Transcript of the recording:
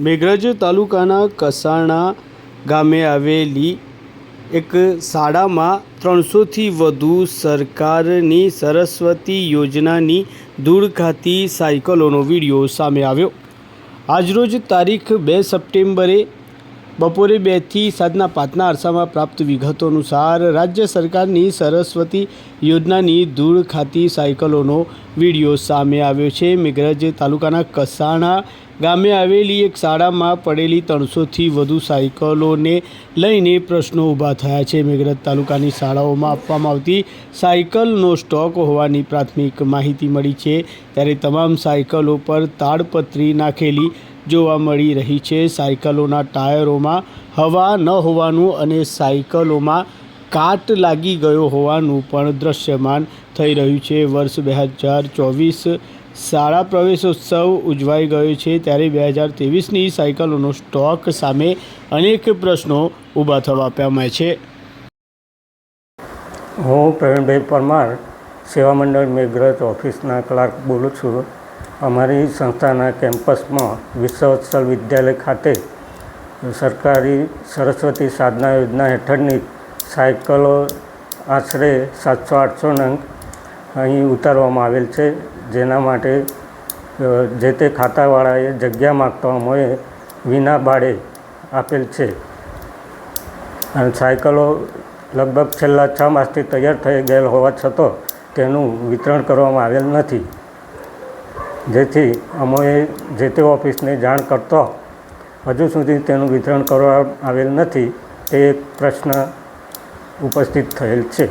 મેઘરજ તાલુકાના કસાણા ગામે આવેલી એક શાળામાં ત્રણસોથી વધુ સરકારની સરસ્વતી યોજનાની ધૂળ ખાતી સાયકલોનો વીડિયો સામે આવ્યો. આજરોજ તારીખ બે સપ્ટેમ્બરે બપોરે બેથી સાંજના પાંચના અરસામાં પ્રાપ્ત વિગતો અનુસાર રાજ્ય સરકારની સરસ્વતી યોજનાની ધૂળ ખાતી સાયકલોનો વીડિયો સામે આવ્યો છે. મેઘરજ તાલુકાના કસાણા ગામે આવેલી એક શાળામાં પડેલી ત્રણસોથી વધુ સાયકલોને લઈને પ્રશ્નો ઊભા થયા છે. મેઘરજ તાલુકાની શાળાઓમાં આપવામાં આવતી સાયકલનો સ્ટોક હોવાની પ્રાથમિક માહિતી મળી છે. ત્યારે તમામ સાયકલો પર તાડપત્રી નાખેલી જોવા મળી રહી છે. સાયકલોના ટાયરોમાં હવા ન હોવાનું અને સાયકલોમાં કાટ લાગી ગયો હોવાનું પણ દ્રશ્યમાન થઈ રહ્યું છે. વર્ષ બે હજાર ચોવીસ શાળા પ્રવેશોત્સવ ઉજવાઈ ગયો છે. ત્યારે બે હજાર ત્રેવીસની સાયકલોનો સ્ટોક સામે અનેક પ્રશ્નો ઊભા થવા પામ્યા છે. હું પ્રવીણભાઈ પરમાર સેવા મંડળ મેઘરજ ઓફિસના ક્લાર્ક બોલું છું. અમારી સંસ્થાના કેમ્પસમાં વિશ્વવત્સલ વિદ્યાલય ખાતે સરકારી સરસ્વતી સાધના યોજના હેઠળની સાયકલો આશરે સાતસો, આઠસો નંગ અહીં ઉતારવામાં આવેલ છે. જેના માટે જે તે ખાતાવાળાએ જગ્યા માગતા હોય વિના ભાડે આપેલ છે. અને સાયકલો લગભગ છેલ્લા છ માસથી તૈયાર થઈ ગયેલ હોવા છતાં તેનું વિતરણ કરવામાં આવેલ નથી. જેથી અમે જે તે ઓફિસને જાણ કરતો હજુ સુધી તેનું વિતરણ કરવામાં આવેલ નથી, તે એક પ્રશ્ન ઉપસ્થિત થયેલ છે.